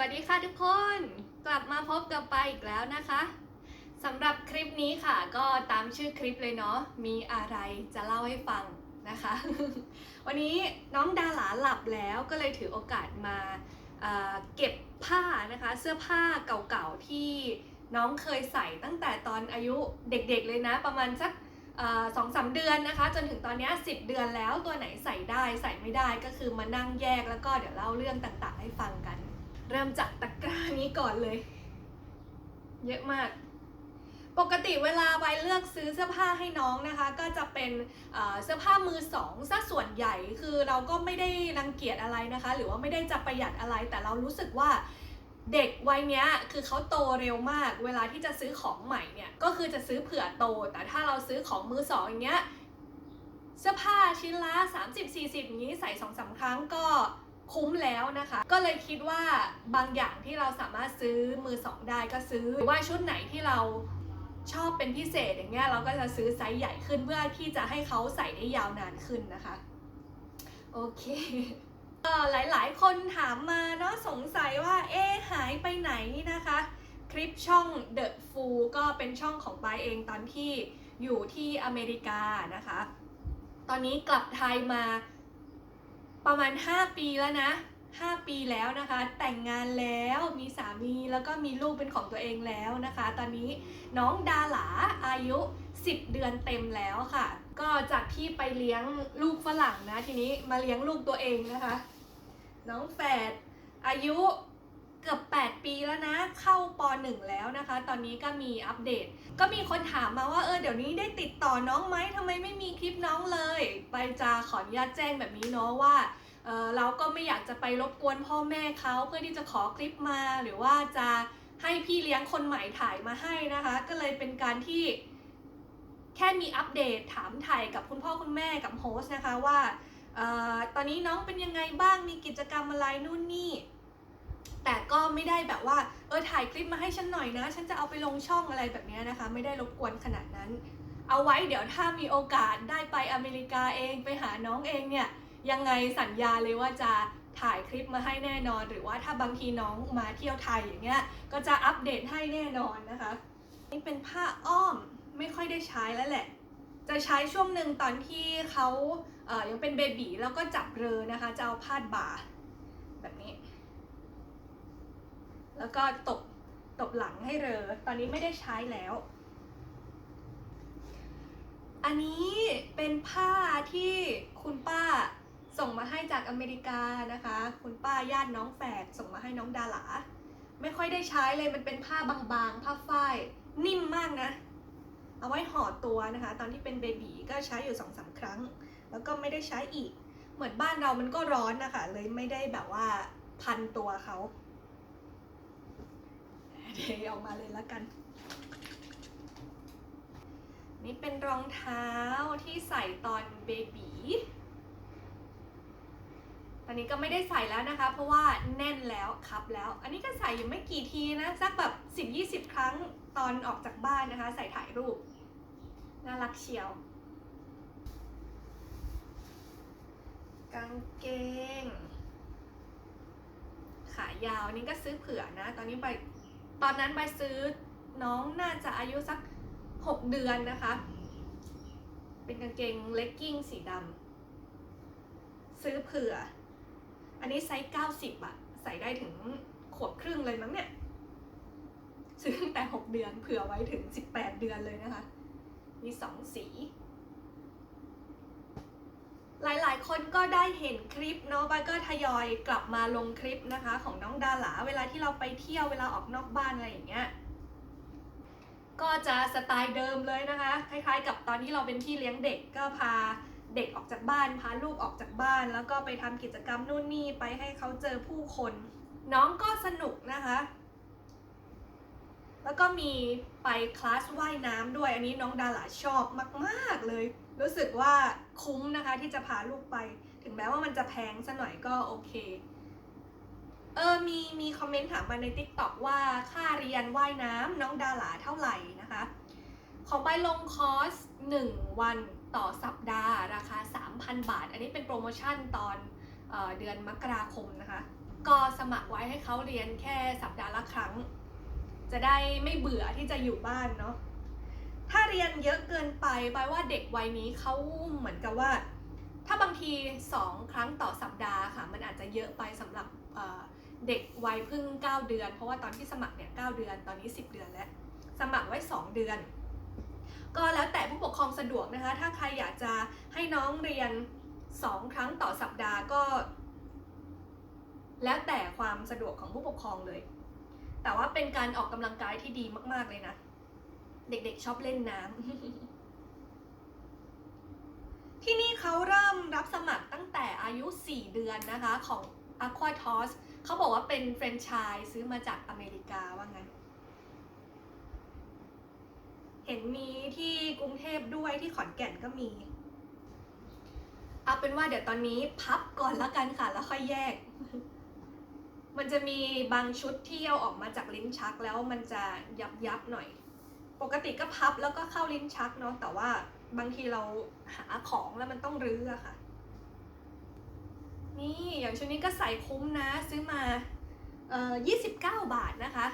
วัสดีค่ะทุกคนกลับมาพบกับปาอีกแล้วนะคะสำหรับคลิปนี้ค่ะ ก็ตามชื่อคลิปเลยเนาะมีอะไรจะเล่าให้ฟังนะคะ วันนี้น้องดาหลาหลับแล้วก็เลยถือโอกาสมาเเก็บผ้านะคะ เสื้อผ้าเก่าๆที่น้องเคยใส่ตั้งแต่ตอนอายุเด็กๆเลยนะ ประมาณสักสองสามเดือนนะคะ จนถึงตอนนี้สิบเดือนแล้วตัวไหนใส่ได้ใส่ไม่ได้ก็คือมานั่งแยกแล้วก็เดี๋ยวเล่าเรื่องต่างๆ ให้ฟังกัน เริ่มจากตะกร้านี้ก่อนเลย เยอะมาก ปกติเวลาไปเลือกซื้อเสื้อผ้าให้น้องนะคะ ก็จะเป็นเสื้อผ้ามือสองซะส่วนใหญ่คือเราก็ไม่ได้รังเกียจอะไรนะคะ หรือว่าไม่ได้จะประหยัดอะไร แต่เรารู้สึกว่าเด็กวัยเนี้ยคือเขาโตเร็วมาก เวลาที่จะซื้อของใหม่เนี่ยก็คือจะซื้อเผื่อโต แต่ถ้าเราซื้อของมือสองอย่างเงี้ยเสื้อผ้าชิ้นละ 30-40อย่างนี้ใส่สองสาครั้งก็ คุ้มแล้วนะคะ ก็เลยคิดว่าบางอย่างที่เราสามารถซื้อมือสองได้ก็ซื้อหรือว่าชุดไหนที่เราชอบเป็นพิเศษอย่างเงี้ยเราก็จะซื้อไซส์ใหญ่ขึ้นเพื่อที่จะให้เขาใส่ได้ยาวนานขึ้นนะคะ โอเคก็หลายๆ คนถามมาเนาะสงสัยว่าเอ๊หายไปไหนนะคะ คลิปช่อง The Fool ก็เป็นช่องของปายเองตอนที่อยู่ที่อเมริกานะคะ ตอนนี้กลับไทยมา ประมาณ 5 ปีแล้วนะ 5 ปีแล้วนะคะ แต่งงานแล้วมีสามีแล้วก็มีลูกเป็นของตัวเองแล้วนะคะ ตอนนี้น้องดาหลาอายุ 10 เดือนเต็มแล้วค่ะ ก็จากที่ไปเลี้ยงลูกฝรั่งนะ ทีนี้มาเลี้ยงลูกตัวเองนะคะ น้องแฝดอายุ กือบ 8 ปีแล้วนะ เข้าป .1 แล้วนะคะ ตอนนี้ก็มีอัปเดต ก็มีคนถามมาว่าเออเดี๋ยวนี้ได้ติดต่อน้องไหมทำไมไม่มีคลิปน้องเลย ไปจะขออนุญาตแจ้งแบบนี้เนาะว่าเออเราก็ไม่อยากจะไปรบกวนพ่อแม่เขาเพื่อที่จะขอคลิปมาหรือว่าจะให้พี่เลี้ยงคนใหม่ถ่ายมาให้นะคะ ก็เลยเป็นการที่แค่มีอัปเดตถามถ่ายกับคุณพ่อคุณแม่กับโฮสนะคะว่าออตอนนี้น้องเป็นยังไงบ้างมีกิจกรรมอะไรนู่นนี่ แต่ก็ไม่ได้แบบว่าเออถ่ายคลิปมาให้ฉันหน่อยนะ ฉันจะเอาไปลงช่องอะไรแบบนี้นะคะ ไม่ได้รบกวนขนาดนั้น เอาไว้เดี๋ยวถ้ามีโอกาสได้ไปอเมริกาเองไปหาน้องเองเนี่ยยังไงสัญญาเลยว่าจะถ่ายคลิปมาให้แน่นอน หรือว่าถ้าบางทีน้องมาเที่ยวไทยอย่างเงี้ยก็จะอัปเดตให้แน่นอนนะคะ นี่เป็นผ้าอ้อมไม่ค่อยได้ใช้แล้วแหละ จะใช้ช่วงหนึ่งตอนที่เขาเออยังเป็นเบบีแล้วก็จับเรือนะคะ จะเอาพาดบ่าแบบนี้ แล้วก็ตบตบหลังให้เรอ ตอนนี้ไม่ได้ใช้แล้ว อันนี้เป็นผ้าที่คุณป้าส่งมาให้จากอเมริกานะคะ คุณป้าญาติน้องแฝดส่งมาให้น้องดาหลา ไม่ค่อยได้ใช้เลยมันเป็นผ้าบางๆ ผ้าฝ้ายนิ่มมากนะ เอาไว้ห่อตัวนะคะ ตอนที่เป็นเบบีก็ใช้อยู่สองสาครั้ง แล้วก็ไม่ได้ใช้อีก เหมือนบ้านเรามันก็ร้อนนะคะ เลยไม่ได้แบบว่าพันตัวเขา เดี๋ยวออกมาเลยละกัน นี่เป็นรองเท้าที่ใส่ตอนเบบีตอนนี้ก็ไม่ได้ใส่แล้วนะคะ เพราะว่าแน่นแล้วครับแล้ว อันนี้ก็ใส่อยู่ไม่กี่ทีนะสักแบบ 10-20 ครั้งตอนออกจากบ้านนะคะ ใส่ถ่ายรูป น่ารักเชียวกางเกง ขายาวนนี้ก็ซื้อเผื่อนะ ตอนนี้ใบ ตอนนั้นใบซื้อน้องน่าจะอายุสัก 6 เดือนนะคะ เป็นกางเกงเลกกิ้งสีดำซื้อเผื่อ อันนี้ไซส์90อะใส่ได้ถึงขวบครึ่งเลยมั้งเนี่ย ซื้อตั้งแต่ 6 เดือนเผื่อไว้ถึง 18 เดือนเลยนะคะ มีสองสี หลายๆ คนก็ได้เห็นคลิปเนาะใบก็ทยอยกลับมาลงคลิปนะคะ ของน้องดาหลาเวลาที่เราไปเที่ยวเวลาออกนอกบ้านอะไรอย่างเงี้ย ก็จะสไตล์เดิมเลยนะคะ คล้ายๆ กับตอนที่เราเป็นพี่เลี้ยงเด็กก็พาเด็กออกจากบ้านพาลูกออกจากบ้าน แล้วก็ไปทำกิจกรรมนู่นนี่ไปให้เขาเจอผู้คน น้องก็สนุกนะคะ แล้วก็มีไปคลาสว่ายน้ำด้วยอันนี้น้องดาหลาชอบมาก ๆเลย รู้สึกว่าคุ้มนะคะที่จะพาลูกไป ถึงแม้ว่ามันจะแพงซะหน่อยก็โอเค เออมีมีคอมเมนต์ถามมาใน t ิ k t o k ว่าค่าเรียนว่ายน้ำน้องดาหลาเท่าไหร่นะคะ ของไปลงคอร์ส 1 วันต่อสัปดาห์ราคา 3,000 บาท อันนี้เป็นโปรโมชั่นตอนเออเดือนมกราคมนะคะ ก็สมัครไว้ให้เขาเรียนแค่สัปดาห์ละครั้ง จะได้ไม่เบื่อที่จะอยู่บ้านเนาะ ถ้าเรียนเยอะเกินไปแปลว่าเด็กวัยนี้เขาเหมือนกับว่า ถ้าบางที 2 ครั้งต่อสัปดาห์ค่ะ มันอาจจะเยอะไปสำหรับเด็กวัยเพิ่ง 9 เดือน เพราะว่าตอนที่สมัครเนี่ย9เดือน ตอนนี้ 10 เดือนแล้ว สมัครไว้ 2 เดือน ก็แล้วแต่ผู้ปกครองสะดวกนะคะ ถ้าใครอยากจะให้น้องเรียน 2 ครั้งต่อสัปดาห์ก็ แล้วแต่ความสะดวกของผู้ปกครองเลย แต่ว่าเป็นการออกกำลังกายที่ดีมาก ๆ เลยนะ เด็กๆชอบเล่นน้ำ ที่นี่เขาเริ่มรับสมัครตั้งแต่อายุ 4 เดือนนะคะของ Aquatos เขาบอกว่าเป็นแฟรนไชส์ซื้อมาจากอเมริกาว่างั้น เห็นมีที่กรุงเทพด้วยที่ขอนแก่นก็มี เอาเป็นว่าเดี๋ยวตอนนี้พับก่อนละกันค่ะ แล้วค่อยแยก มันจะมีบางชุดที่เอาออกมาจากลิ้นชักแล้วมันจะยับยับหน่อย ปกติก็พับแล้วก็เข้าลิ้นชักเนาะแต่ว่าบางทีเราหาของแล้วมันต้องรื้ออะค่ะ นี่อย่างชุดนี้ก็ใส่คุ้มนะซื้อมาเอ่อ29 บาทนะคะ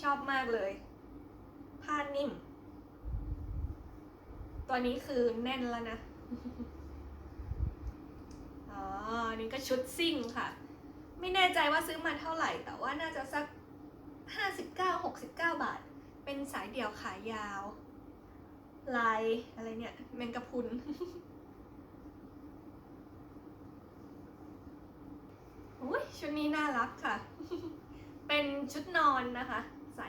ชอบมากเลย ผ้านิ่ม ตัวนี้คือแน่นแล้วนะอ๋อนี่ก็ชุดซิ่งค่ะ ไม่แน่ใจว่าซื้อมาเท่าไหร่ แต่ว่าน่าจะสัก 59 69 บาท เป็นสายเดี่ยวขายาว ลายอะไรเนี่ยแมงกะพุนอุ้ยชุดนี้น่ารักค่ะ เป็นชุดนอนนะคะ ใส่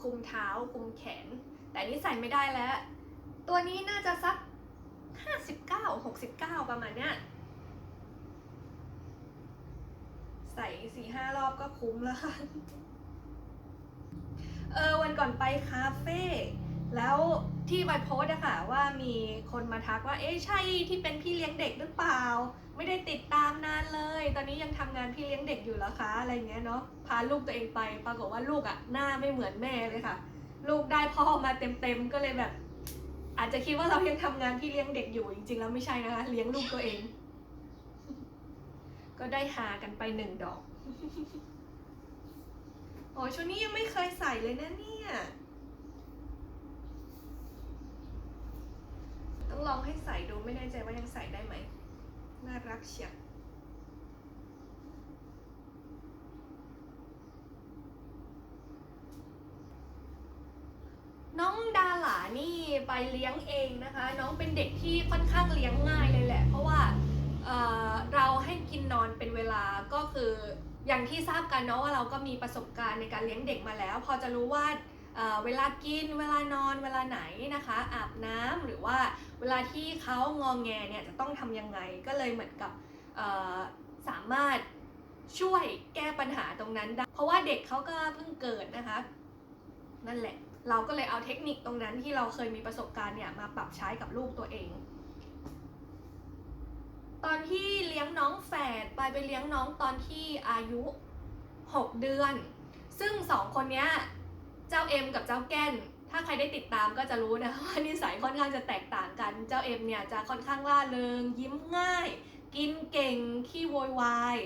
คลุมเท้าคลุมแขน แต่นนี้ใส่ไม่ได้แล้ว ตัวนี้น่าจะสัก 59 69 ประมาณเนี้ยใส่สี่ห้ารอบก็คุ้มแล้วค่ะ เออวันก่อนไปคาเฟ่แล้วที่ใบโพสอะค่ะว่ามีคนมาทักว่า เอ๊ะใช่ที่เป็นพี่เลี้ยงเด็กหรือเปล่า ไม่ได้ติดตามนานเลย ตอนนี้ยังทำงานพี่เลี้ยงเด็กอยู่แล้วคะอะไรเงี้ยเนาะพาลูกตัวเองไป ปรากฏว่าลูกอะหน้าไม่เหมือนแม่เลยค่ะ ลูกได้พ่อมาเต็มๆก็เลยแบบ อาจจะคิดว่าเรายังทำงานพี่เลี้ยงเด็กอยู่จริงๆแล้วไม่ใช่นะคะเลี้ยงลูกตัวเอง ก็ได้หากันไปหนึ่งดอก โอ้ชุดนี้ยังไม่เคยใส่เลยนะเนี่ย ต้องลองให้ใส่ดูไม่แน่ใจว่ายังใส่ได้ไหม น่ารักเชียวน้องดาหลานี่ไปเลี้ยงเองนะคะ น้องเป็นเด็กที่ค่อนข้างเลี้ยงง่ายเลยแหละ เพราะว่าเเรา คืออย่างที่ทราบกันเนาะว่าเราก็มีประสบการณ์ในการเลี้ยงเด็กมาแล้ว พอจะรู้ว่าเเวลากิน เวลานอน เวลาไหนนะคะ อาบน้ำหรือว่าเวลาที่เขางองแงเนี่ยจะต้องทำยังไง ก็เลยเหมือนกับสามารถช่วยแก้ปัญหาตรงนั้นได้เพราะว่าเด็กเขาก็เพิ่งเกิดนะคะ นั่นแหละ เราก็เลยเอาเทคนิคตรงนั้นที่เราเคยมีประสบการณ์เนี่ยมาปรับใช้กับลูกตัวเอง ตอนที่เลี้ยงน้องแฝดไปไปเลี้ยงน้องตอนที่อายุ 6 เดือน ซึ่งสองคนเนี้ยเจ้าเอ็มกับเจ้าแก้น ถ้าใครได้ติดตามก็จะรู้นะว่านิสัยค่อนข้างจะแตกต่างกัน เจ้าเอ็มเนี่ยจะค่อนข้างล่าเริง ยิ้มง่าย กินเก่ง ขี้โวยวาย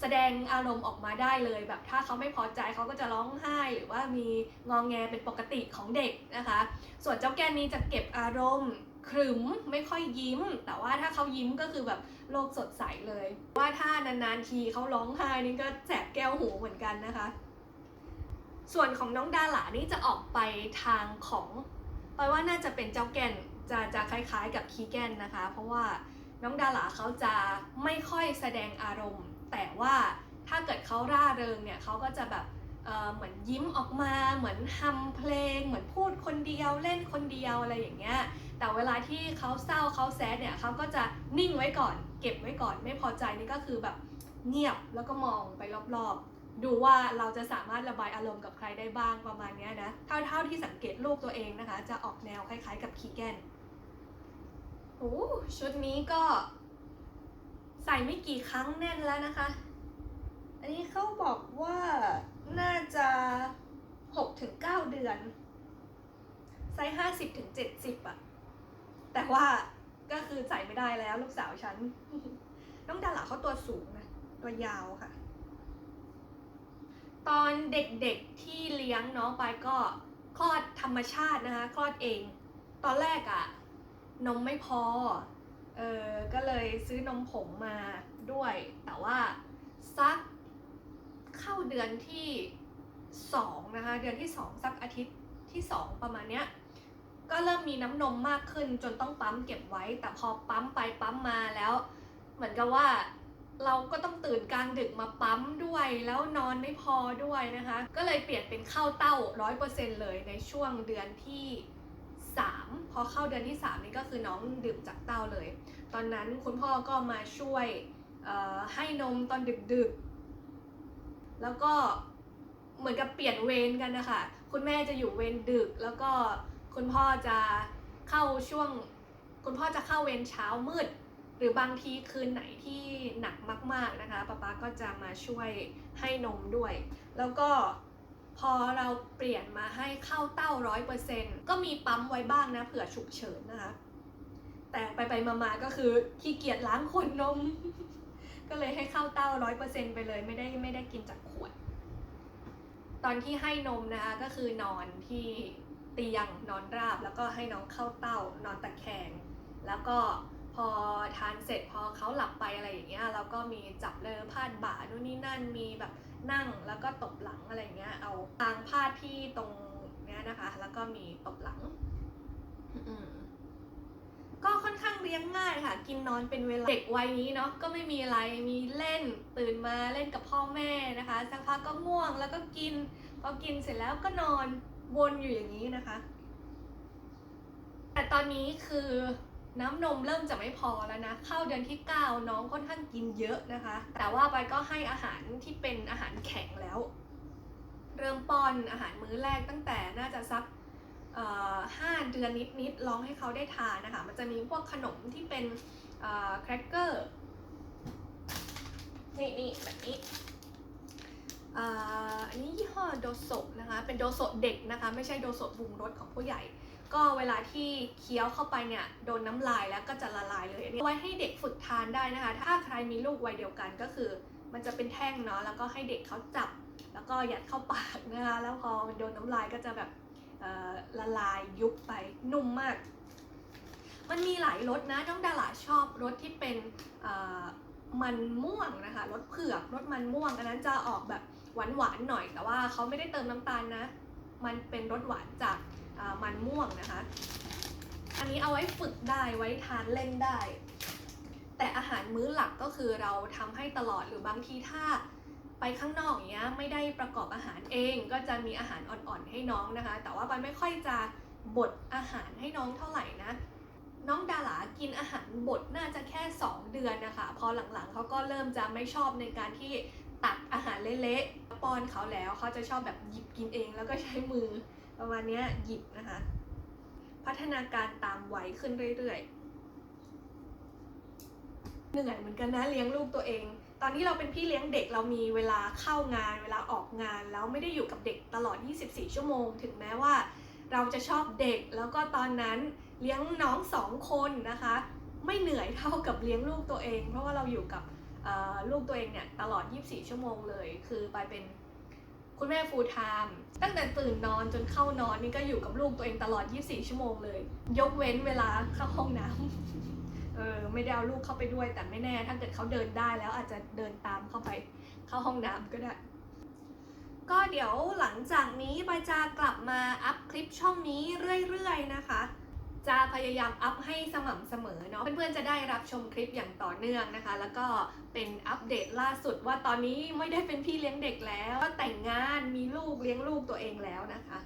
แสดงอารมณ์ออกมาได้เลยแบบถ้าเขาไม่พอใจเขาก็จะร้องไห้ หรือว่ามีงองแงเป็นปกติของเด็กนะคะ ส่วนเจ้าแก้นนี้จะเก็บอารมณ์ขรึมไม่ค่อยยิ้ม แต่ว่าถ้าเขายิ้มก็คือแบบ โลกสดใสเลย ว่าถ้านานๆทีเขาร้องไห้นี่ก็แสบแก้วหูเหมือนกันนะคะ ส่วนของน้องดาหลานี่จะออกไปทางของปอยว่าน่าจะเป็นเจ้าแก่นจะจะคล้ายๆกับคีแกนนะคะ เพราะว่าน้องดาหลาเขาจะไม่ค่อยแสดงอารมณ์ แต่ว่าถ้าเกิดเขาร่าเริงเนี่ยเขาก็จะแบบเเหมือนยิ้มออกมาเหมือนฮัมเพลง เหมือนพูดคนเดียวเล่นคนเดียวอะไรอย่างเงี้ยแต่เวลาที่เขาเศร้าเขาแซดเนี่ยเขาก็จะนิ่งไว้ก่อน เก็บไว้ก่อน ไม่พอใจนี่ก็คือแบบเงียบแล้วก็มองไปรอบๆ ดูว่าเราจะสามารถระบายอารมณ์กับใครได้บ้างประมาณนี้นะเท่าเท่าที่สังเกตลูกตัวเองนะคะ จะออกแนวคล้ายๆกับคีแกนโอ้ชุดนี้ก็ ใส่ไม่กี่ครั้งแน่นแล้วนะคะ อันนี้เขาบอกว่าน่าจะ6-9เดือน ไซส์ห้าสิบถึงเจ็ดสิบอะแต่ว่า ก็คือใส่ไม่ได้แล้วลูกสาวฉัน น้องดาราเขาตัวสูงนะตัวยาวค่ะ ตอนเด็กๆที่เลี้ยงน้องไปก็คลอดธรรมชาตินะคะคลอดเอง ตอนแรกอะนมไม่พอ เออก็เลยซื้อนมผงมาด้วย แต่ว่าสักเข้าเดือนที่สองนะคะ เดือนที่สองสักอาทิตย์ที่สองประมาณเนี้ย ก็เริ่มมีน้ำนมมากขึ้นจนต้องปั๊มเก็บไว้ แต่พอปั๊มไปปั๊มมาแล้ว เหมือนกับว่าเราก็ต้องตื่นกลางดึกมาปั๊มด้วยแล้วนอนไม่พอด้วยนะคะ ก็เลยเปลี่ยนเป็นเข้าเต้าร้อยเปอร์เซ็นเลยในช่วงเดือนที่ 3 พอเข้าเดือนที่ 3 นี่ก็คือน้องดื่มจากเต้าเลย ตอนนั้นคุณพ่อก็มาช่วยให้นมตอนดึกๆ แล้วก็เหมือนกับเปลี่ยนเวรกันนะคะ คุณแม่จะอยู่เวรดึกแล้วก็ คุณพ่อจะเข้าช่วง คุณพ่อจะเข้าเวรเช้ามืด หรือบางทีคืนไหนที่หนักมาก ๆนะคะป๊าป๊าก็จะมาช่วยให้นมด้วย แล้วก็พอเราเปลี่ยนมาให้เข้าเต้าร้อยเปอร์เซ็นก็มีปั๊มไว้บ้างนะเผื่อฉุกเฉินนะคะ แต่ไปไปๆมาๆก็คือขี้เกียจล้างขวดนม ก็เลยให้เข้าเต้าร้อยเปอร์เซ็นไปเลยไม่ได้ไม่ได้กินจากขวด ตอนที่ให้นมนะคะก็คือนอนที่ เตียงนอนราบแล้วก็ให้น้องเข้าเต้านอนตะแคง แล้วก็พอทานเสร็จพอเขาหลับไปอะไรอย่างเงี้ยเราก็มีจับเลอพาดบ่านู่นนี่นั่นมีแบบนั่งแล้วก็ตบหลังอะไรเงี้ยเอาทางพาดที่ตรงเนี้ยนะคะ แล้วก็มีตบหลังอืมก็ค่อนข้างเลี้ยงง่ายค่ะ กินนอนเป็นเวลาเด็กวัยนี้เนาะก็ไม่มีอะไรมีเล่นตื่นมาเล่นกับพ่อแม่นะคะสักพักก็ง่วงแล้วก็กินพอกินเสร็จแล้วก็นอน วนอยู่อย่างนี้นะคะ แต่ตอนนี้คือน้ำนมเริ่มจะไม่พอแล้วนะ เข้าเดือนที่ 9 น้องค่อนข้างกินเยอะนะคะ แต่ว่าไปก็ให้อาหารที่เป็นอาหารแข็งแล้ว เริ่มป้อนอาหารมื้อแรกตั้งแต่น่าจะสักห้าเดือนนิดๆลองให้เขาได้ทานนะคะ มันจะมีพวกขนมที่เป็นแครกเกอร์ นี่นี่แบบนี้ นนี้ยี่ห้อโดโซะนะคะ เป็นโดโซะเด็กนะคะ ไม่ใช่โดโซะปรุงรสของผู้ใหญ่ ก็เวลาที่เคี้ยวเข้าไปเนี่ยโดนน้ำลายแล้วก็จะละลายเลยอันนี้เอาไว้ให้เด็กฝึกทานได้นะคะ ถ้าใครมีลูกวัยเดียวกันก็คือ มันจะเป็นแท่งเนาะแล้วก็ให้เด็กเขาจับ แล้วก็ยัดเข้าปากนะคะ แล้วพอโดนน้ำลายก็จะแบบละลายยุบไปนุ่มมาก มันมีหลายรสนะน้องดาราชอบรสที่เป็นมันม่วงนะคะรสเผือกรสมันม่วง อันนั้นจะออกแบบ หวานหวานๆหน่อยแต่ว่าเขาไม่ได้เติมน้ำตาลนะ มันเป็นรสหวานจากมันม่วงนะคะ อันนี้เอาไว้ฝึกได้ไว้ทานเล่นได้ แต่อาหารมื้อหลักก็คือเราทำให้ตลอดหรือบางทีถ้าไปข้างนอกอย่างเงี้ยไม่ได้ประกอบอาหารเอง ก็จะมีอาหารอ่อนๆให้น้องนะคะ แต่ว่ามันไม่ค่อยจะบดอาหารให้น้องเท่าไหร่นะ น้องดารากินอาหารบดน่าจะแค่ 2 เดือนนะคะ พอหลังๆเขาก็เริ่มจะไม่ชอบในการที่ตักอาหารเละๆ ป้อนเขาแล้วเขาจะชอบแบบหยิบกินเอง แล้วก็ใช้มือประมาณนี้หยิบนะคะ พัฒนาการตามวัยขึ้นเรื่อยๆเหนื่อยเหมือนกันนะเลี้ยงลูกตัวเอง ตอนที่เราเป็นพี่เลี้ยงเด็กเรามีเวลาเข้างาน เวลาออกงาน แล้วไม่ได้อยู่กับเด็กตลอด 24 ชั่วโมง ถึงแม้ว่า เราจะชอบเด็กแล้วก็ตอนนั้นเลี้ยงน้องสองคนนะคะ ไม่เหนื่อยเท่ากับเลี้ยงลูกตัวเอง เพราะว่าเราอยู่กับ ลูกตัวเองเนี่ยตลอด 24 ชั่วโมงเลย คือไปเป็นคุณแม่ full time ตั้งแต่ตื่นนอนจนเข้านอนนี่ก็อยู่กับลูกตัวเองตลอด 24 ชั่วโมงเลย ยกเว้นเวลาเข้าห้องน้ำเออไม่ได้เอาลูกเข้าไปด้วย แต่ไม่แน่ถ้าเกิดเขาเดินได้แล้วอาจจะเดินตามเข้าไปเข้าห้องน้ำก็ได้ ก็เดี๋ยวหลังจากนี้ใบจะกลับมาอัพคลิปช่องนี้เรื่อยๆนะคะ จะพยายามอัพให้สม่ำเสมอเนาะเพื่อนๆจะได้รับชมคลิปอย่างต่อเนื่องนะคะ แล้วก็เป็นอัปเดตล่าสุดว่าตอนนี้ไม่ได้เป็นพี่เลี้ยงเด็กแล้ว ก็แต่งงานมีลูกเลี้ยงลูกตัวเองแล้วนะคะ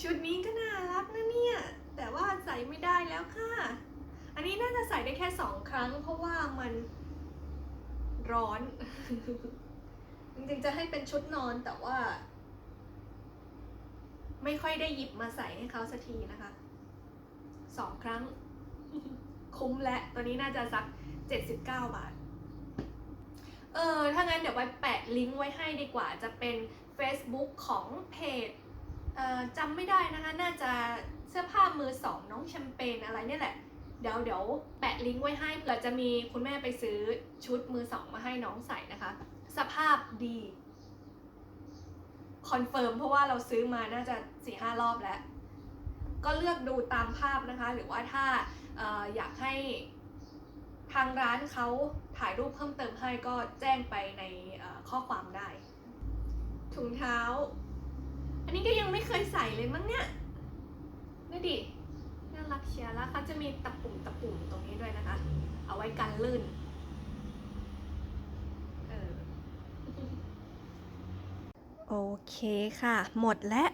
ชุดนี้ก็น่ารักนะเนี่ย แต่ว่าใส่ไม่ได้แล้วค่ะ อันนี้น่าจะใส่ได้แค่สองครั้ง เพราะว่ามันร้อน จริงๆจะให้เป็นชุดนอนแต่ว่า ไม่ค่อยได้หยิบมาใส่ให้เขาสักทีนะคะสองครั้ง คุ้มและตัวนี้น่าจะสัก 79 บาท เออ ถ้างั้นเดี๋ยวไปแปะลิงก์ไว้ให้ดีกว่า จะเป็น Facebook ของเพจเออจำไม่ได้นะคะ น่าจะเสื้อผ้ามือสอง น้องแชมเปญอะไรเนี่ยแหละ เดี๋ยวเดี๋ยวแปะลิงก์ไว้ให้เผื่อจะมีคุณแม่ไปซื้อชุดมือสองมาให้น้องใส่นะคะ สภาพดี คอนเฟิร์มเพราะว่าเราซื้อมาน่าจะสี่ห้ารอบแล้ว ก็เลือกดูตามภาพนะคะ หรือว่าถ้าเอออยากให้ทางร้านเขาถ่ายรูปเพิ่มเติมให้ก็แจ้งไปในเอ่อข้อความได้ ถุงเท้า อันนี้ก็ยังไม่เคยใส่เลยมั้งเนี่ยดูดิ น่ารักเชียร์แล้วเขาจะมีตะปุ่มตะปุ่มตรงนี้ด้วยนะคะ เอาไว้กันลื่น เออ โอเคค่ะ หมดแล้ว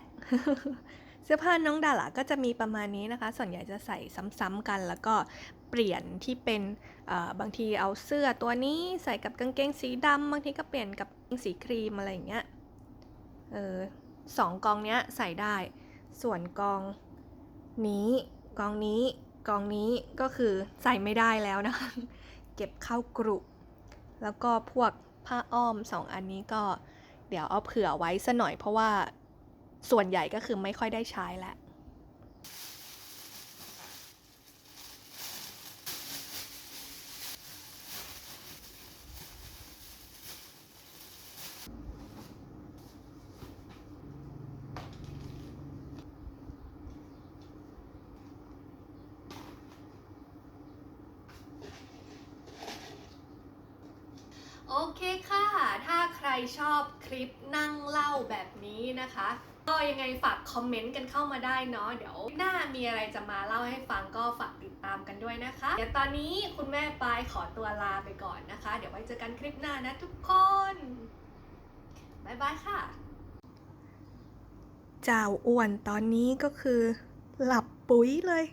เสื้อผ้าน้องดาราก็จะมีประมาณนี้นะคะ ส่วนใหญ่จะใส่ซ้ำๆกันแล้วก็เปลี่ยนที่เป็นบางทีเอาเสื้อตัวนี้ใส่กับกางเกงสีดำบางทีก็เปลี่ยนกับกางเกงสีครีมอะไรอย่างเงี้ยเออสองกองเนี้ยใส่ได้ ส่วนกองนี้กองนี้กองนี้ก็คือใส่ไม่ได้แล้วนะคะเก็บเข้ากรุ แล้วก็พวกผ้าอ้อมสองอันนี้ก็ เดี๋ยวเอาเผื่อไว้ซะหน่อยเพราะว่าส่วนใหญ่ก็คือไม่ค่อยได้ใช้แล้ว โอเคค่ะ ถ้าใครชอบคลิปนั่งเล่าแบบนี้นะคะ ก็ยังไงฝากคอมเมนต์กันเข้ามาได้เนาะ เดี๋ยวหน้ามีอะไรจะมาเล่าให้ฟังก็ฝากติดตามกันด้วยนะคะ เดี๋ยวตอนนี้คุณแม่ปายขอตัวลาไปก่อนนะคะ เดี๋ยวไว้เจอกันคลิปหน้านะทุกคน บ๊ายบายค่ะ เจ้าอ้วนตอนนี้ก็คือ หลับปุ๋ยเลย